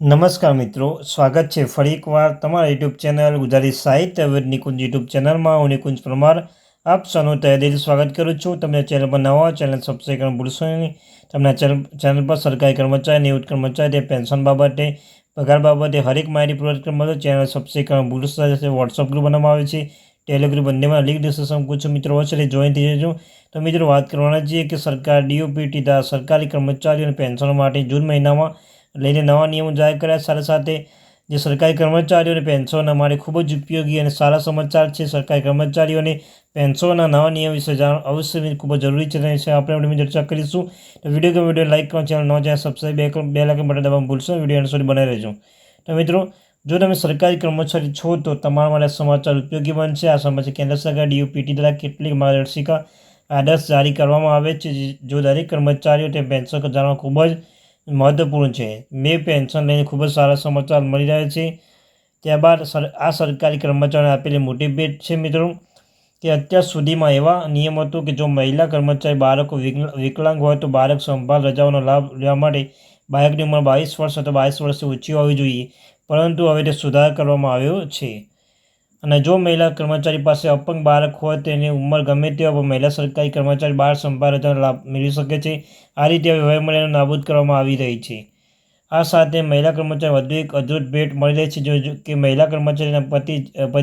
નમસ્કાર મિત્રો, સ્વાગત છે ફરી એકવાર તમારા યુટ્યુબ ચેનલ ગુજરાતી સાહિત્ય નિકુંજ યુટ્યુબ ચેનલમાં. હું નિકુંજ પરમાર, આપ સૌનું તહેદીલ સ્વાગત કરું છું. તમને ચેનલ પર નવા ચેનલ સબસ્ક્રાઈબ કરવાનું ભૂલશો નહીં. તમને ચેનલ પર સરકારી કર્મચારી, નિવૃત્ત કર્મચારી તે પેન્શન બાબતે, પગાર બાબતે હરેક માહિતી પ્રોવાઈડ કરવા માટે ચેનલ સબસ્ક્રાઈબ કરવાનું ભૂલશો જશે વોટ્સઅપ ગ્રુપ બનાવવામાં આવે છે. ટેલિગ્રુપ બંનેમાં લીક ડિસ્કશન પૂછો મિત્રો. હશે એટલે જોઈન થઈ જજો. તો મિત્રો વાત કરવાના છીએ કે સરકાર ડીઓપીટી દ્વારા સરકારી કર્મચારીઓ અને પેન્શનો માટે જૂન મહિનામાં લઈને નવા નિયમો જાહેર કર્યા. સાથે સાથે જે સરકારી કર્મચારીઓને પેન્શનના માટે ખૂબ જ ઉપયોગી અને સારા સમાચાર છે, સરકારી કર્મચારીઓને પેન્શનના નવા નિયમ વિશે જાણ અવશ્ય ખૂબ જ જરૂરી છે. તેના આપણે ચર્ચા કરીશું. તો વીડિયો ગમે વીડિયો લાઇક કરો ચેનલ ન જાય સબસ્ક્રાઈબ બે લાખ બટન દબાવવાનું ભૂલશો વીડિયો એન્ડ સુધી બનાવી રહેજો. તો મિત્રો, જો તમે સરકારી કર્મચારી છો, તો તમારા માટે સમાચાર ઉપયોગી બનશે. આ સમાચાર કેન્દ્ર સરકાર ડીયુપીટી દ્વારા કેટલીક માર્ગદર્શિકા આદર્શ જારી કરવામાં આવે છે. જો દરેક કર્મચારીઓ તે પેન્શન જાણવા ખૂબ જ મહત્વપૂર્ણ છે. મેં પેન્શન લઈને ખૂબ જ સારા સમાચાર મળી રહ્યા છે. ત્યારબાદ આ સરકારી કર્મચારીઓને આપેલી મોટી ભેટ છે મિત્રો, કે અત્યાર સુધીમાં એવા નિયમ હતો કે જો મહિલા કર્મચારી બાળકો વિકલાંગ હોય તો બાળક સંભાળ રજાઓનો લાભ લેવા માટે બાળકની ઉંમર બાવીસ વર્ષ અથવા બાવીસ વર્ષથી ઓછી હોવી જોઈએ. પરંતુ હવે તે સુધાર કરવામાં આવ્યો છે. અને જો મહિલા કર્મચારી પાસે અપંગ બાળક હોય, તેની ઉંમર ગમે તે હોય મહિલા સરકારી કર્મચારી બાળ સંભાળ રજાનો લાભ મેળવી શકે છે. આ રીતે વયમર્યાદા નાબૂદ કરવામાં આવી રહી છે. આ સાથે મહિલા કર્મચારી વધુ એક અદ્ભુત ભેટ મળી રહી છે, જો કે મહિલા કર્મચારીના પતિ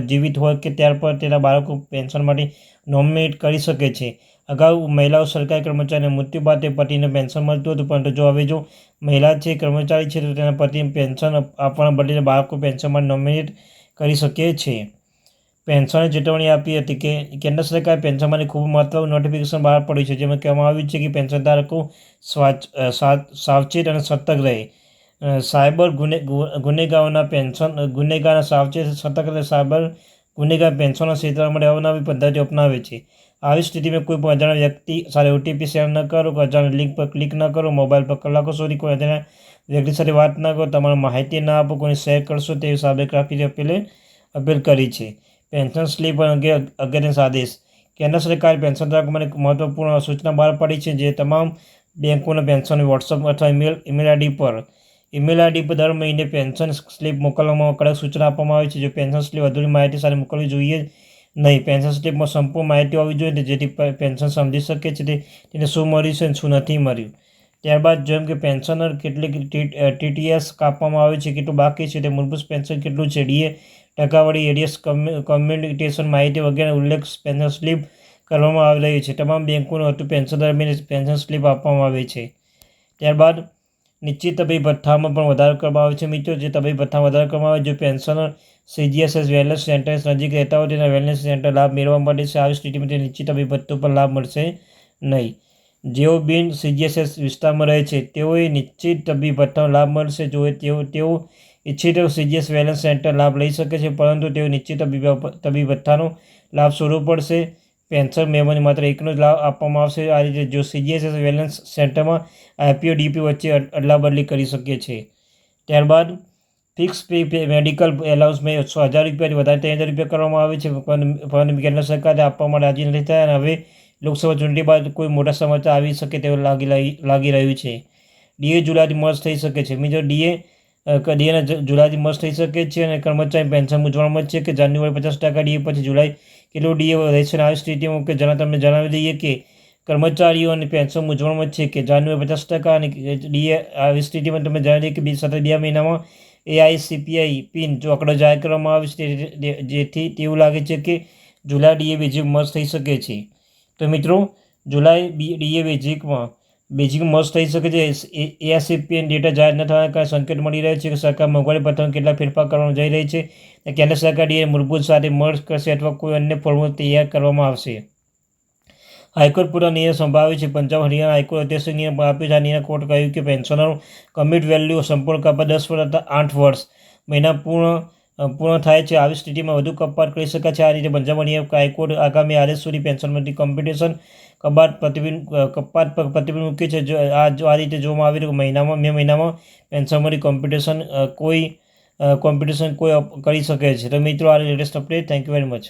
જીવિત હોય કે ત્યાર પર તેના બાળકો પેન્શન માટે નોમિનેટ કરી શકે છે. અગાઉ મહિલાઓ સરકારી કર્મચારીને મૃત્યુ બાદ તે પતિને પેન્શન મળતું હતું, પરંતુ જો હવે જો મહિલા છે કર્મચારી છે, તો તેના પતિને પેન્શન આપવાના બદલે બાળકો પેન્શન માટે નોમિનેટ કરી શકે છે. પેન્શનની ચેતવણી આપી હતી કે કેન્દ્ર સરકારે પેન્શન માટે ખૂબ મહત્વનું નોટિફિકેશન બહાર પડ્યું છે, જેમાં કહેવામાં આવ્યું છે કે પેન્શન ધારકો સાવચેત અને સતર્ક રહે. સાયબર ગુને ગુનેગારોના પેન્શન ગુનેગારના સાવચેત, સતર્ક રહે સાયબર ગુનેગાર પેન્શનના ક્ષેત્ર માટે અવનવી પદ્ધતિ અપનાવે છે. આવી સ્થિતિમાં કોઈ પણ અજાણ્યા વ્યક્તિ સાથે ઓટીપી શેર ન કરો કે અજાણ્યા લિંક પર ક્લિક ન કરો મોબાઈલ પર કલાકો સુધી કોઈ અજાણ્યા વ્યક્તિ સાથે વાત ન કરો, તમારી માહિતી ના આપો, કોઈને શેર કરશો તેવી સાબેક રાખી અપીલે અપીલ કરી છે. પેન્શન સ્લીપ અંગે અગત્યના આદેશ. કેન્દ્ર સરકારે પેન્શન ધારકો માટે મહત્વપૂર્ણ સૂચના બહાર પાડી છે, જે તમામ બેંકોને પેન્શન વોટ્સઅપ અથવા ઈમેલ ઈમેલ આઈડી પર, ઈમેલ આઈડી પર દર મહિને પેન્શન સ્લીપ મોકલવામાં કડક સૂચના આપવામાં આવે છે. જો પેન્શન સ્લીપ વધુ માહિતી સાથે મોકલવી જોઈએ નહીં, પેન્શન સ્લીપમાં સંપૂર્ણ માહિતી હોવી જોઈએ જેથી પેન્શન સમજી શકે છે. તેને શું મળ્યું છે અને શું નથી મળ્યું? ત્યારબાદ જેમ કે પેન્શનર કેટલીક ટીટીએસ કાપવામાં આવે છે, કેટલું બાકી છે, તે મૂળભૂત પેન્શન કેટલું છે? ડીએ ટકાવાળી એડિયસ કમ્યુનિકેશન માહિતી વગેરેનો ઉલ્લેખ પેન્શન સ્લીપ કરવામાં આવી રહી છે. તમામ બેંકોનું હતું પેન્શન દરમિયાન પેન્શન સ્લીપ આપવામાં આવે છે. ત્યારબાદ નિશ્ચિત તબી ભથ્થામાં પણ વધારો કરવામાં આવે છે. મિત્રો, જે તબી ભથ્થામાં વધારો કરવામાં આવે જો પેન્શનર સીજીએસએસ વેલનેસ સેન્ટર નજીક રહેતા હોય, તેના વેલનેસ સેન્ટર લાભ મેળવવા માટે છે આવી સ્થિતિમાં તે નિશ્ચિત તબી ભથ્થો પર લાભ મળશે નહીં. જેઓ બિન સીજીએસએસ વિસ્તારમાં રહે છે, તેઓએ નિશ્ચિત તબી ભથ્થાનો લાભ મળશે. જો તેઓ તેઓ ઈચ્છિત સીજીએસ વેલેન્સ સેન્ટર લાભ લઈ શકે છે, પરંતુ તેઓ નિશ્ચિત તબીબ ભથ્થાનો લાભ શોધવો પડશે. પેન્શન મેમોને માત્ર એકનો જ લાભ આપવામાં આવશે. આ રીતે જો સીજીએસએસ વેલેન્સ સેન્ટરમાં આઈપીઓ, ડીપી વચ્ચે અદલાબદલી કરી શકે છે ત્યારબાદ ફિક્સ પે મેડિકલ એલાઉન્સમાં સો હજાર રૂપિયાથી વધારે ત્રણ હજાર રૂપિયા કરવામાં આવે છે. પરંતુ કેન્દ્ર સરકારે આપવામાં રાજી નથી થયા અને હવે લોકસભા ચૂંટણી બાદ કોઈ મોટા સમાચાર આવી શકે તેવું લાગી લાગી રહ્યું છે. ડીએ જુલાઈથી મર્જ થઈ શકે છે. બીજો ડીએ ડીએના જુલાઈથી મસ્ત થઈ શકે છે અને કર્મચારી પેન્શન મૂંઝવણમાં છે કે જાન્યુઆરી પચાસ ટકા ડીએ પછી જુલાઈ કેટલો ડીએ રહેશે આવી સ્થિતિમાં કે જણા તમને જણાવી દઈએ કે કર્મચારીઓ અને પેન્શન મૂંઝવણમાં છે કે જાન્યુઆરી પચાસ ટકા અને ડીએ આવી સ્થિતિમાં તમે જણાવી દઈએ કે સતત બે મહિનામાં એઆઈસીપીઆઈ પિન જો આંકડો જાહેર કરવામાં આવે છે જેથી તેવું લાગે છે કે જુલાઈ ડીએ બેઝિક મસ્ત થઈ શકે છે. તો મિત્રો, જુલાઈ ડીએ બેઝિકમાં બેઝિક મસ્ત થઈ શકે છે. એએસસીપીએન ડેટા જાહેર ન થવાના કારણે સંકેત મળી રહ્યો છે કે સરકાર મોંઘવારી ભથ્થામાં કેટલા ફેરફાર કરવાનું જઈ રહી છે કેન્દ્ર સરકાર ડીએ મૂળભૂત સાથે મર્જ કરશે અથવા કોઈ અન્ય ફોર્મ્યુલ તૈયાર કરવામાં આવશે. હાઈકોર્ટ પૂરા નિર્ણય સંભાવે છે. પંજાબ હરિયાણા હાઈકોર્ટ અધ્યક્ષ નિયમ આપ્યો છે. આ નિર્ણય કોર્ટ કહ્યું કે પેન્શનર કમિટ વેલ્યુ સંપૂર્ણ કાપા દસ વર્ષ અથવા આઠ વર્ષ મહિના પૂર્ણ પૂર્ણ થાય છે. આવી સ્થિતિમાં વધુ કપાત કરી શકાય છે. આ રીતે પંજાબ નિયમ હાઈકોર્ટ આગામી આદેશ સુધી પેન્શનમાંથી કોમ્પિટિશન કપાટ પ્રતિબિંબ કપાત પર પ્રતિબિંબ મૂકે છે. જો, આ જો, આ રીતે જોવામાં આવી રહ્યું મહિનામાં, મે મહિનામાં પેન્શનમાંથી કોમ્પિટિશન કોઈ કોમ્પિટિશન કોઈ કરી શકે છે. તો મિત્રો, આ latest update thank you very much